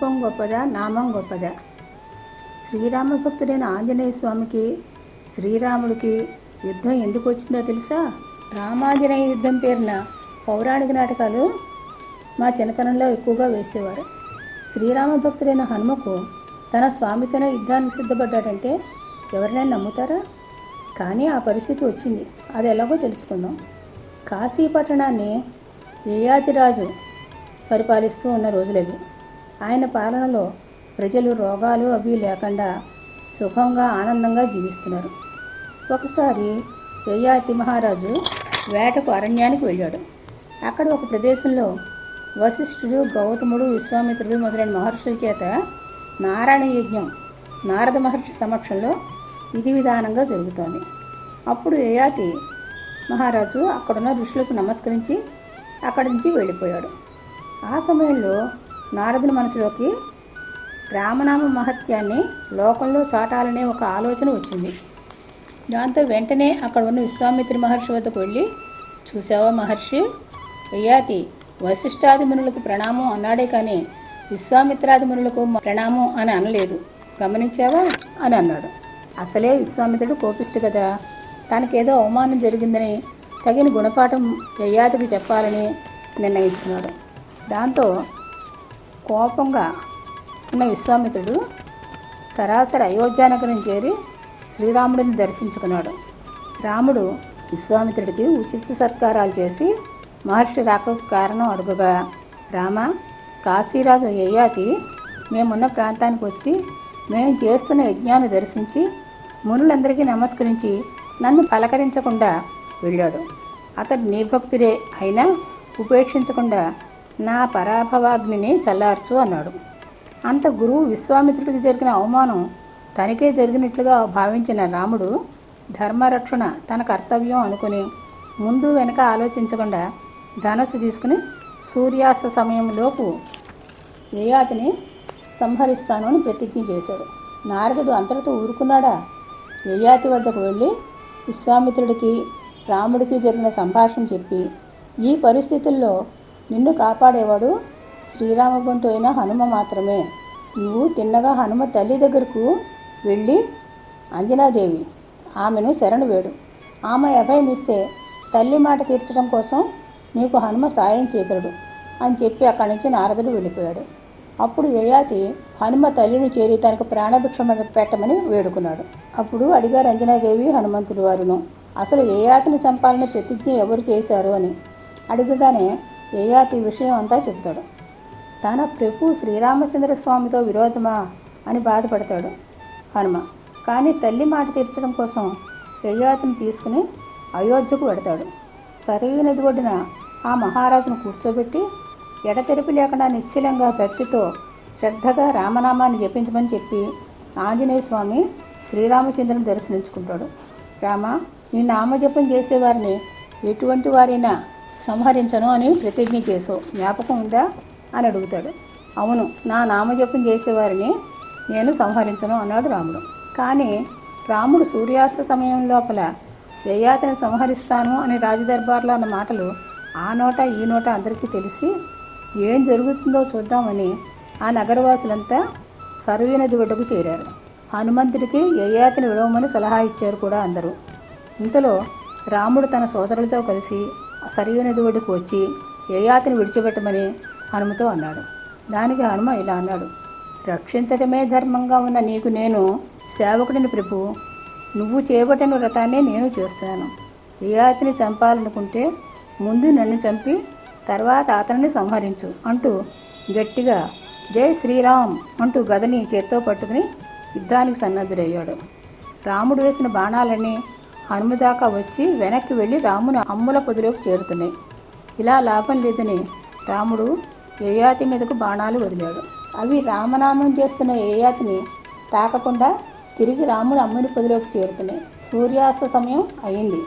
రూపం గొప్పదా నామం గొప్పదా? శ్రీరామ భక్తుడైన ఆంజనేయ స్వామికి శ్రీరాముడికి యుద్ధం ఎందుకు వచ్చిందో తెలుసా? రామాంజనేయ యుద్ధం పేరున పౌరాణిక నాటకాలు మా చిన్నతనంలో ఎక్కువగా వేసేవారు. శ్రీరామ భక్తుడైన హనుమకు తన స్వామితోనే యుద్ధానికి సిద్ధపడ్డాడంటే ఎవరినైనా నమ్ముతారా? కానీ ఆ పరిస్థితి వచ్చింది. అది ఎలాగో తెలుసుకుందాం. కాశీ పట్టణాన్ని యయాతిరాజు పరిపాలిస్తూ ఉన్న రోజులవి. ఆయన పాలనలో ప్రజలు రోగాలు అవి లేకుండా సుఖంగా ఆనందంగా జీవిస్తున్నారు. ఒకసారి యయాతి మహారాజు వేటకు అరణ్యానికి వెళ్ళాడు. అక్కడ ఒక ప్రదేశంలో వశిష్ఠుడు గౌతముడు విశ్వామిత్రుడు మొదలైన మహర్షుల చేత నారాయణ యజ్ఞం నారద మహర్షి సమక్షంలో విధి విధానంగా జరుగుతోంది. అప్పుడు యయాతి మహారాజు అక్కడున్న ఋషులకు నమస్కరించి అక్కడి నుంచి వెళ్ళిపోయాడు. ఆ సమయంలో నారదుని మనసులోకి రామనామ మహత్యాన్ని లోకంలో చాటాలనే ఒక ఆలోచన వచ్చింది. దాంతో వెంటనే అక్కడ ఉన్న విశ్వామిత్రి మహర్షి వద్దకు వెళ్ళి చూసావా మహర్షి? యయాతి వశిష్ఠాది మునులకు ప్రణామం అన్నాడే కానీ విశ్వామిత్రాది మునులకు ప్రణామం అని అనలేదు. గమనించావా? అని అన్నాడు. అసలే విశ్వామిత్రుడు కోపిష్టి కదా. తనకేదో అవమానం జరిగిందని తగిన గుణపాఠం యయాతికి చెప్పాలని నిర్ణయించుకున్నాడు. దాంతో కోపంగా ఉన్న విశ్వామిత్రుడు సరాసరి అయోధ్యానగరం చేరి శ్రీరాముడిని దర్శించుకున్నాడు. రాముడు విశ్వామిత్రుడికి ఉచిత సత్కారాలు చేసి మహర్షి రాకకు కారణం అడుగుగా రామ కాశీరాజు యయాతి మేమున్న ప్రాంతానికి వచ్చి మేము చేస్తున్న యజ్ఞాన్ని దర్శించి మునులందరికీ నమస్కరించి నన్ను పలకరించకుండా వెళ్ళాడు. అతడు నిర్భక్తుడే అయినా ఉపేక్షించకుండా నా పరాభవాగ్నిని చల్లార్చు అన్నాడు. అంత గురువు విశ్వామిత్రుడికి జరిగిన అవమానం తనకే జరిగినట్లుగా భావించిన రాముడు ధర్మరక్షణ తన కర్తవ్యం అనుకుని ముందు వెనక ఆలోచించకుండా ధనస్సు తీసుకుని సూర్యాస్త సమయంలోపు యయాతిని సంహరిస్తాను అని ప్రతిజ్ఞ చేశాడు. నారదుడు అంతటితో ఊరుకున్నాడా? యయాతి వద్దకు వెళ్ళి విశ్వామిత్రుడికి రాముడికి జరిగిన సంభాషణ చెప్పి ఈ పరిస్థితుల్లో నిన్ను కాపాడేవాడు శ్రీరామబంటు అయిన హనుమ మాత్రమే. నువ్వు తిన్నగా హనుమ తల్లి దగ్గరకు వెళ్ళి అంజనాదేవి ఆమెను శరణు వేడు. ఆమె అభయం ఇస్తే తల్లి మాట తీర్చడం కోసం నీకు హనుమ సాయం చేయగలడు అని చెప్పి అక్కడి నుంచి నారదుడు వెళ్ళిపోయాడు. అప్పుడు యయాతి హనుమ తల్లిని చేరి తనకు ప్రాణభిక్ష పెట్టమని వేడుకున్నాడు. అప్పుడు అడిగారు అంజనాదేవి హనుమంతుడు వారును అసలు యయాతిని చంపాలని ప్రతిజ్ఞ ఎవరు చేశారు? అని. అడుగుగానే యయాతి విషయం అంతా చెబుతాడు తన ప్రభు శ్రీరామచంద్ర స్వామితో విరోధమా అని బాధపడతాడు హనుమ. కానీ తల్లి మాట తీర్చడం కోసం యయాతిని తీసుకుని అయోధ్యకు వెడతాడు. సరైనది నది ఒడ్డున ఆ మహారాజును కూర్చోబెట్టి ఎడతెరిపి లేకుండా నిశ్చలంగా భక్తితో శ్రద్ధగా రామనామాన్ని జపించమని చెప్పి ఆంజనేయ స్వామి శ్రీరామచంద్రుని దర్శించుకుంటాడు. రామ నీ నామజపం చేసేవారిని ఎటువంటి వారైనా సంహరించను అని ప్రతిజ్ఞ చేసో. జ్ఞాపకం ఉందా? అని అడుగుతాడు. అవును నా నామజపం చేసేవారిని నేను సంహరించను అన్నాడు రాముడు. కానీ రాముడు సూర్యాస్త సమయం లోపల యయాతిని సంహరిస్తాను అని రాజదర్బార్లో అన్న మాటలు ఆ నోట ఈ నోట అందరికీ తెలిసి ఏం జరుగుతుందో చూద్దామని ఆ నగరవాసులంతా సరయూ నది ఒడ్డుకు చేరారు. హనుమంతుడికి యయాతిని విడవమని సలహా ఇచ్చారు కూడా అందరూ. ఇంతలో రాముడు తన సోదరులతో కలిసి సరయూ ఒడ్డుకు వచ్చి యయాతిని విడిచిపెట్టమని హనుమతో అన్నాడు. దానికి హనుమ ఇలా అన్నాడు. రక్షించడమే ధర్మంగా ఉన్న నీకు నేను సేవకుడిని ప్రభు. నువ్వు చేపట్టిన వ్రతాన్నే నేను చేస్తున్నాను యయాతిని చంపాలనుకుంటే ముందు నన్ను చంపి తర్వాత అతనిని సంహరించు అంటూ గట్టిగా జై శ్రీరామ్ అంటూ గదని చేత్తో పట్టుకుని యుద్ధానికి సన్నద్ధుడయ్యాడు. రాముడు వేసిన బాణాలన్నీ హనుమ దాకా వచ్చి వెనక్కి వెళ్ళి రాముని అమ్ముల పొదిలోకి చేరుతున్నాయి. ఇలా లాభం లేదని రాముడు యయాతి మీదకు బాణాలు వదిలాడు. అవి రామనామం చేస్తున్న యయాతిని తాకకుండా తిరిగి రాముడు అమ్ముని పొదిలోకి చేరుతున్నాయి. సూర్యాస్త సమయం అయింది.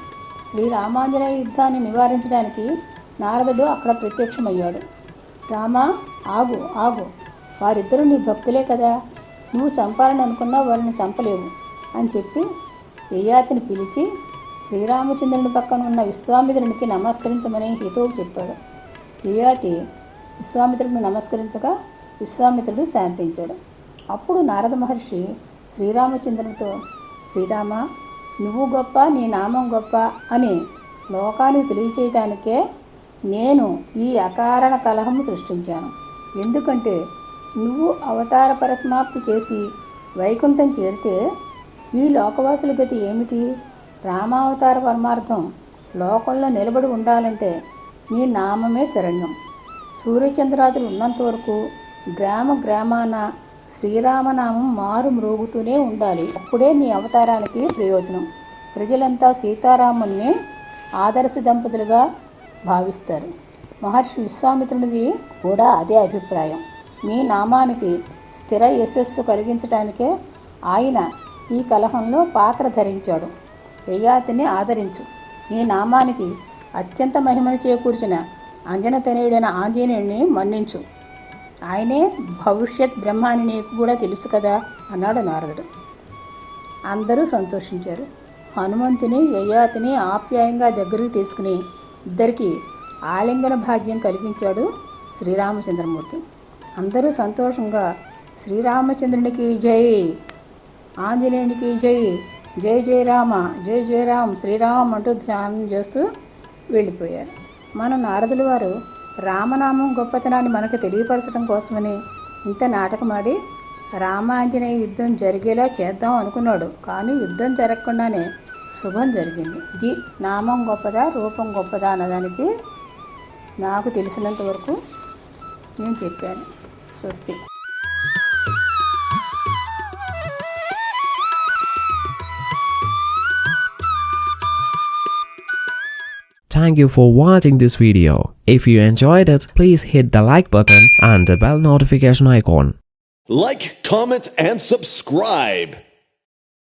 శ్రీరామాంజనేయ యుద్ధాన్ని నివారించడానికి నారదుడు అక్కడ ప్రత్యక్షమయ్యాడు. రామ ఆగు ఆగు. వారిద్దరూ నీ భక్తులే కదా. నువ్వు చంపాలని అనుకున్నా వారిని చంపలేవు అని చెప్పి యయాతిని పిలిచి శ్రీరామచంద్రుని పక్కన ఉన్న విశ్వామిత్రునికి నమస్కరించమని హితవు చెప్పాడు. యయాతి విశ్వామిత్రుడిని నమస్కరించగా విశ్వామిత్రుడు శాంతించాడు. అప్పుడు నారద మహర్షి శ్రీరామచంద్రునితో శ్రీరామ నువ్వు గొప్ప నీ నామం గొప్ప అని లోకానికి తెలియచేయటానికే నేను ఈ అకారణ కలహం సృష్టించాను. ఎందుకంటే నువ్వు అవతార పరసమాప్తి చేసి వైకుంఠం చేరితే ఈ లోకవాసుల గతి ఏమిటి? రామావతార పరమార్థం లోకంలో నిలబడి ఉండాలంటే నీ నామమే శరణ్యం. సూర్యచంద్రాదులు ఉన్నంత వరకు గ్రామ గ్రామాన శ్రీరామనామం మారు మ్రోగుతూనే ఉండాలి. అప్పుడే నీ అవతారానికి ప్రయోజనం. ప్రజలంతా సీతారాముల్ని ఆదర్శ దంపతులుగా భావిస్తారు. మహర్షి విశ్వామిత్రునిది కూడా అదే అభిప్రాయం. మీ నామానికి స్థిర యశస్సు కలిగించడానికే ఆయన ఈ కలహంలో పాత్ర ధరించాడు. యయాతిని ఆదరించు. నీ నామానికి అత్యంత మహిమను చేకూర్చిన అంజనతనయుడైన ఆంజనేయుడిని మన్నించు. ఆయనే భవిష్యత్ బ్రహ్మ అని నీకు కూడా తెలుసు కదా అన్నాడు నారదుడు. అందరూ సంతోషించారు. హనుమంతుని యయాతిని ఆప్యాయంగా దగ్గరికి తీసుకుని ఇద్దరికి ఆలింగన భాగ్యం కలిగించాడు శ్రీరామచంద్రమూర్తి. అందరూ సంతోషంగా శ్రీరామచంద్రునికి జై ఆంజనేయునికి జై జై జై రామ జై జయరామ్ శ్రీరామ్ అంటూ ధ్యానం చేస్తూ వెళ్ళిపోయారు. మన నారదుల వారు రామనామం గొప్పతనాన్ని మనకు తెలియపరచడం కోసమని ఇంత నాటకమాడి రామాంజనేయ యుద్ధం జరిగేలా చేద్దాం అనుకున్నాడు. కానీ యుద్ధం జరగకుండానే శుభం జరిగింది. ఇది నామం గొప్పదా రూపం గొప్పదా అన్నదానికి నాకు తెలిసినంత వరకు నేను చెప్పాను. స్వస్తి. Thank you for watching this video. If you enjoyed it, please hit the like button and the bell notification icon. Like, comment, and subscribe.